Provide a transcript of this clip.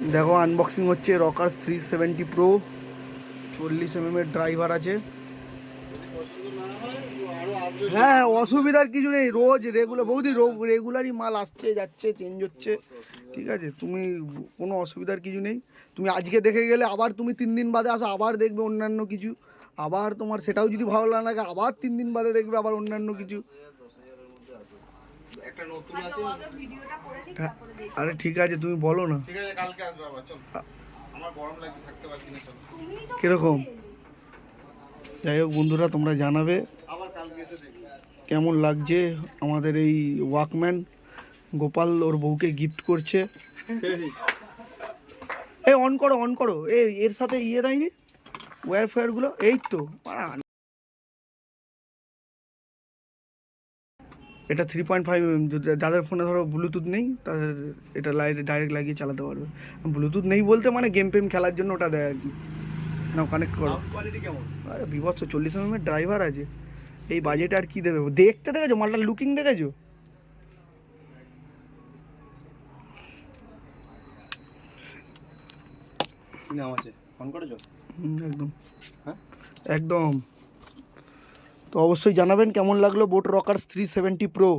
দেখো আনবক্সিং হচ্ছে Rockerz three seventy pro চল্লিশ এম এর ড্রাইভার আছে। হ্যাঁ অসুবিধার কিছু নেই, রোজ রেগুলার বৌদি রেগুলারই মাল আসছে, যাচ্ছে চেঞ্জ হচ্ছে, ঠিক আছে? তুমি কোনো অসুবিধার কিছু নেই। তুমি আজকে দেখে গেলে আবার তুমি তিন দিন বাদে আসো, আবার দেখবে অন্যান্য কিছু। আবার তোমার সেটাও যদি ভালো না লাগে, আবার তিন দিন বাদে দেখবে আবার অন্যান্য কিছু। একটা নতুন আছে। হ্যাঁ, আরে ঠিক আছে তুমি বলো না। ঠিক আছে কালকে আসবে আবার চল। আমার গরম লাগছে থাকতে পারছি না চল। কীরকম? যাই হোক বন্ধুরা তোমরা জানাবে। আবার কালকে এসে দেখবি। কেমন লাগছে আমাদের এই ওয়াকম্যান? গোপাল ওর বউকে গিফট করছে। এই অন করো অন করো। এই এর সাথে ইয়ে দেয়নি? ওয়্যার ফোয়ারগুলো এই তো এটা থ্রি পয়েন্ট ফাইভ যাদের ফোনে ধরো ব্লুটুথ নেই তাদের এটা লাইট ডাইরেক্ট লাগিয়ে চালাতে পারবে। ব্লুটুথ নেই বলতে মানে গেম ফেম খেলার জন্য ওটা দেয় আর কি। নাও কানেক্ট করো। আরে বিভৎস চল্লিশ এম এর ড্রাইভার আছে। এই বাজেটে আর কি দেবে? দেখতে দেখেছ? মালটা লুকিং দেখেছ? নাম আছে? ফোন করেছ? একদম। হ্যাঁ? একদম। অবশ্যই জানাবেন কেমন লাগল boAt Rockerz three seventy pro